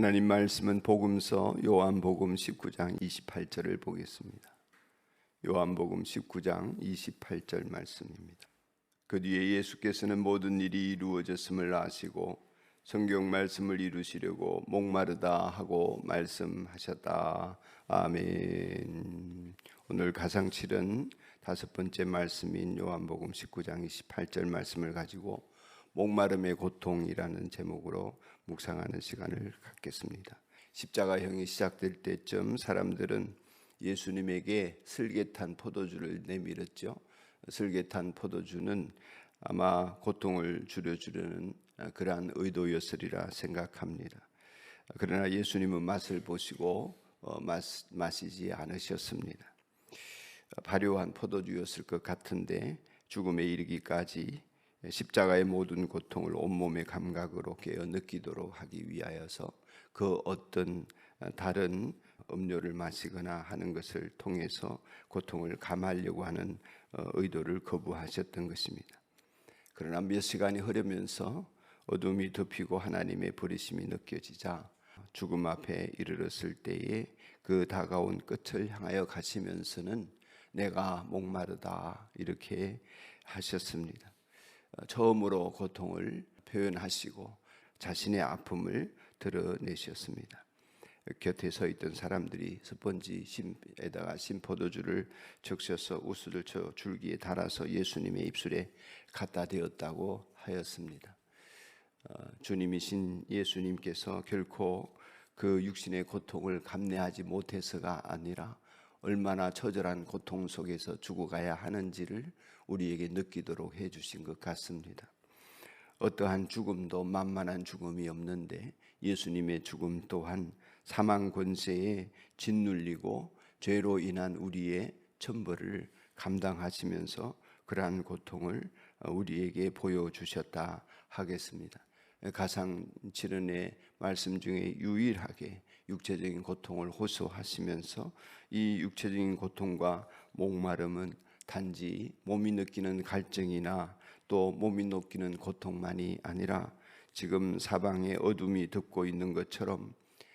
하나님 말씀은 복음서 요한복음 19장 28절을 보겠습니다. 요한복음 19장 28절 말씀입니다. 그 뒤에 예수께서는 모든 일이 이루어졌음을 아시고 성경 말씀을 이루시려고 목마르다 하고 말씀하셨다. 아멘. 오늘 가상칠은 다섯 번째 말씀인 요한복음 19장 28절 말씀을 가지고 목마름의 고통이라는 제목으로 묵상하는 시간을 갖겠습니다. 십자가형이 시작될 때쯤 사람들은 예수님에게 슬개탄 포도주를 내밀었죠. 슬개탄 포도주는 아마 고통을 줄여주려는 그러한 의도였으리라 생각합니다. 그러나 예수님은 맛을 보시고 어, 마시지 않으셨습니다. 발효한 포도주였을 것 같은데 죽음에 이르기까지 십자가의 모든 고통을 온몸의 감각으로 깨어 느끼도록 하기 위하여서 그 어떤 다른 음료를 마시거나 하는 것을 통해서 고통을 감하려고 하는 어, 의도를 거부하셨던 것입니다. 그러나 몇 시간이 흐르면서 어둠이 덮이고 하나님의 버리심이 느껴지자 죽음 앞에 이르렀을 때에 그 다가온 끝을 향하여 가시면서는 내가 목마르다 이렇게 하셨습니다. 처음으로 고통을 표현하시고 자신의 아픔을 드러내셨습니다. 곁에 서 있던 사람들이 스펀지 심에다가 심포도주를 적셔서 우수를 쳐 줄기에 달아서 예수님의 입술에 갖다 대었다고 하였습니다. 어, 주님이신 예수님께서 결코 그 육신의 고통을 감내하지 못해서가 아니라 얼마나 처절한 고통 속에서 죽어가야 하는지를 우리에게 느끼도록 해 주신 것 같습니다. 어떠한 죽음도 만만한 죽음이 없는데 예수님의 죽음 또한 사망 권세에 짓눌리고 죄로 인한 우리의 천벌을 감당하시면서 그러한 고통을 우리에게 보여주셨다 하겠습니다. 가상 칠언의 말씀 중에 유일하게 육체적인 고통을 호소하시면서 이 육체적인 고통과 목마름은 단지 몸이 느끼는 갈증이나 또 몸이 느끼는 고통만이 아니라 지금 사방에 어둠이 덮고 있는 것처럼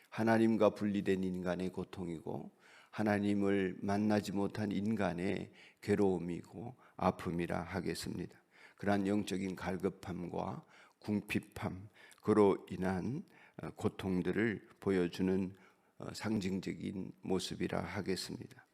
하나님과 분리된 인간의 고통이고 하나님을 만나지 못한 인간의 괴로움이고 아픔이라 하겠습니다. 그러한 영적인 갈급함과 궁핍함 그로 인한 어, 고통들을 보여주는 어, 상징적인 모습이라 하겠습니다.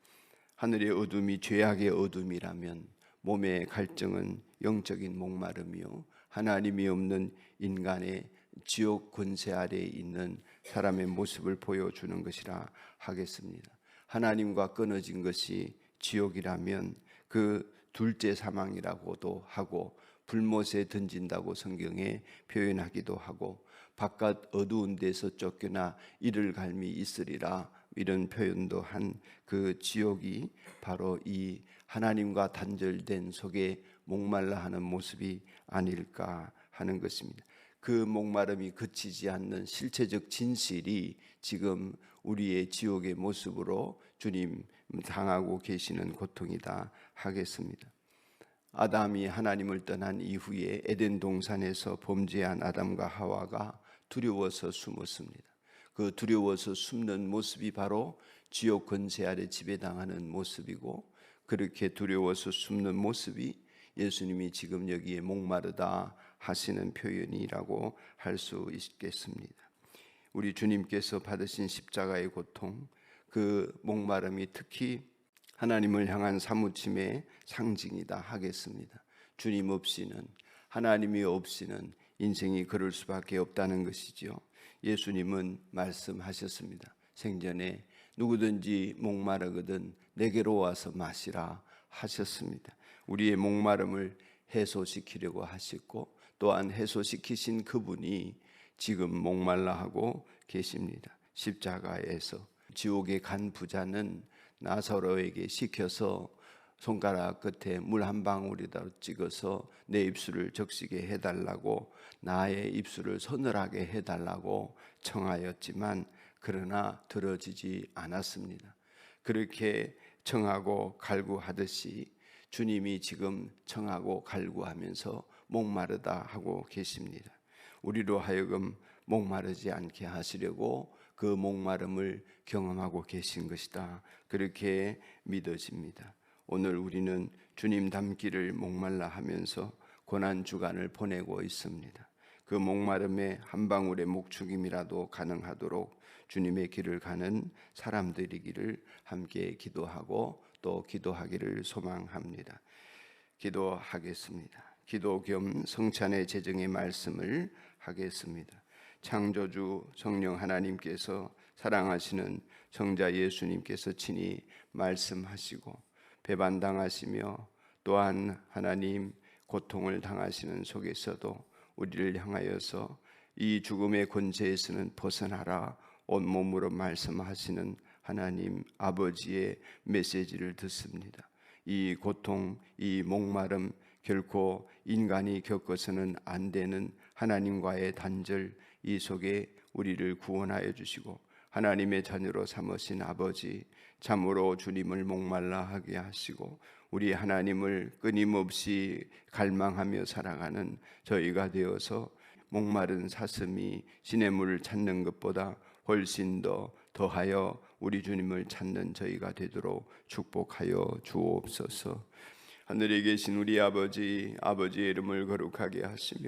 하늘의 어둠이 죄악의 어둠이라면 몸의 갈증은 영적인 목마름이요 하나님이 없는 인간의 지옥 권세 아래에 있는 사람의 모습을 보여주는 것이라 하겠습니다. 하나님과 끊어진 것이 지옥이라면 그 둘째 사망이라고도 하고 불못에 던진다고 성경에 표현하기도 하고 바깥 어두운 데서 쫓겨나 이를 갈미 있으리라 이런 표현도 한 그 지옥이 바로 이 하나님과 단절된 속에 목말라 하는 모습이 아닐까 하는 것입니다. 그 목마름이 그치지 않는 실체적 진실이 지금 우리의 지옥의 모습으로 주님 당하고 계시는 고통이다 하겠습니다. 아담이 하나님을 떠난 이후에 에덴 동산에서 범죄한 아담과 하와가 두려워서 숨었습니다. 그 두려워서 숨는 모습이 바로 지옥 권세 아래 지배당하는 모습이고 그렇게 두려워서 숨는 모습이 예수님이 지금 여기에 목마르다 하시는 표현이라고 할 수 있겠습니다. 우리 주님께서 받으신 십자가의 고통, 그 목마름이 특히 하나님을 향한 사무침의 상징이다 하겠습니다. 주님 없이는 하나님이 없이는 인생이 그럴 수밖에 없다는 것이지요. 예수님은 말씀하셨습니다. 생전에 누구든지 목마르거든 내게로 와서 마시라 하셨습니다. 우리의 목마름을 해소시키려고 하셨고 또한 해소시키신 그분이 지금 목말라 하고 계십니다. 십자가에서 지옥에 간 부자는 나사로에게 시켜서 손가락 끝에 물 한 방울이다 찍어서 내 입술을 적시게 해달라고 나의 입술을 서늘하게 해달라고 청하였지만 그러나 들어지지 않았습니다. 그렇게 청하고 갈구하듯이 주님이 지금 청하고 갈구하면서 목마르다 하고 계십니다. 우리로 하여금 목마르지 않게 하시려고 그 목마름을 경험하고 계신 것이다. 그렇게 믿어집니다. 오늘 우리는 주님 닮기를 목말라 하면서 고난 주간을 보내고 있습니다. 그 목마름에 한 방울의 목축임이라도 가능하도록 주님의 길을 가는 사람들이기를 함께 기도하고 또 기도하기를 소망합니다. 기도하겠습니다. 기도 겸 성찬의 재정의 말씀을 하겠습니다. 창조주 성령 하나님께서 사랑하시는 성자 예수님께서 친히 말씀하시고 배반당하시며 또한 하나님 고통을 당하시는 속에서도 우리를 향하여서 이 죽음의 권세에서는 벗어나라 온몸으로 말씀하시는 하나님 아버지의 메시지를 듣습니다. 이 고통, 이 목마름 결코 인간이 겪어서는 안 되는 하나님과의 단절 이 속에 우리를 구원하여 주시고 하나님의 자녀로 삼으신 아버지 참으로 주님을 목말라 하게 하시고 우리 하나님을 끊임없이 갈망하며 살아가는 저희가 되어서 목마른 사슴이 시냇물을 찾는 것보다 훨씬 더 더하여 우리 주님을 찾는 저희가 되도록 축복하여 주옵소서. 하늘에 계신 우리 아버지 아버지의 이름을 거룩하게 하시며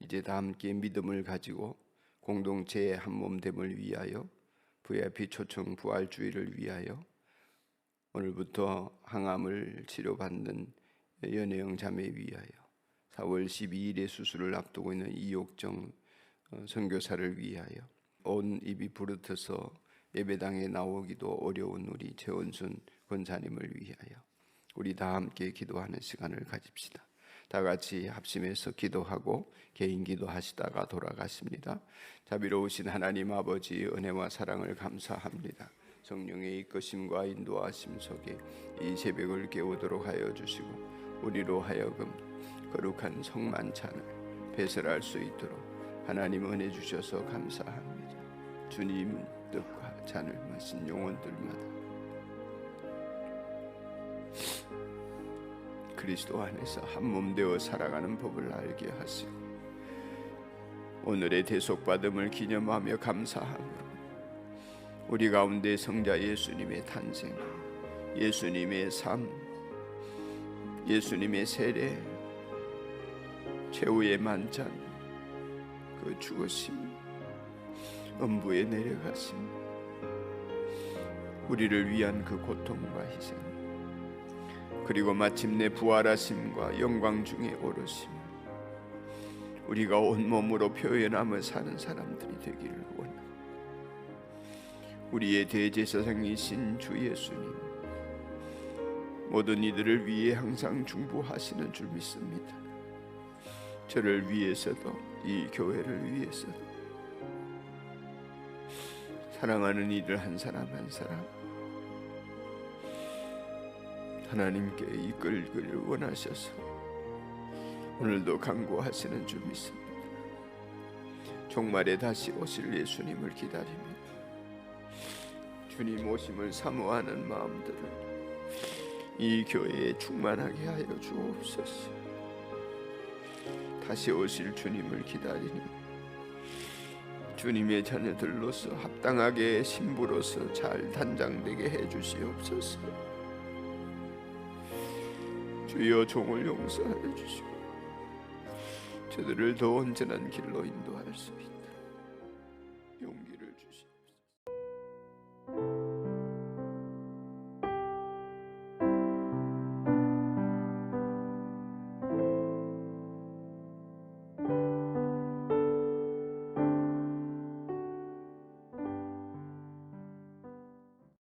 이제 다 함께 믿음을 가지고 공동체의 한 몸됨을 위하여 VIP 초청 부활주의를 위하여 오늘부터 항암을 치료받는 연혜영 자매 위하여 4월 12일에 수술을 앞두고 있는 이옥정 어, 선교사를 위하여 온 입이 부르터서 예배당에 나오기도 어려운 우리 최원순 권사님을 위하여 우리 다 함께 기도하는 시간을 가집시다. 다 같이 합심해서 기도하고 개인 기도하시다가 돌아가십니다. 자비로우신 하나님 아버지 은혜와 사랑을 감사합니다. 성령의 이끄심과 인도하심 속에 이 새벽을 깨우도록 하여 주시고 우리로 하여금 거룩한 성만찬을 배설할 수 있도록 하나님 은혜 주셔서 감사합니다. 주님 뜻과 잔을 마신 영혼들마다 그리스도 안에서 한 몸 되어 살아가는 법을 알게 하시고 오늘의 대속받음을 기념하며 감사함으로 우리 가운데 성자 예수님의 탄생, 예수님의 삶, 예수님의 세례, 최후의 만찬, 그 죽으심, 음부에 내려가심, 우리를 위한 그 고통과 희생, 그리고 마침내 부활하심과 영광 중에 오르심, 우리가 온몸으로 표현하며 사는 사람들이 되기를 원합니다. 우리의 대제사장이신 주 예수님 모든 이들을 위해 항상 중보하시는 줄 믿습니다. 저를 위해서도 이 교회를 위해서도 사랑하는 이들 한 사람 한 사람 하나님께 이끌기를 원하셔서 오늘도 강구하시는 줄 믿습니다. 종말에 다시 오실 예수님을 기다리며 주님 오심을 사모하는 마음들을 이 교회에 충만하게 하여 주옵소서. 다시 오실 주님을 기다리는 주님의 자녀들로서 합당하게 신부로서 잘 단장되게 해 주시옵소서. 주여 종을 용서하여 주시고 저들을 더 온전한 길로 인도할 수 있도록 용기를 주시옵소서.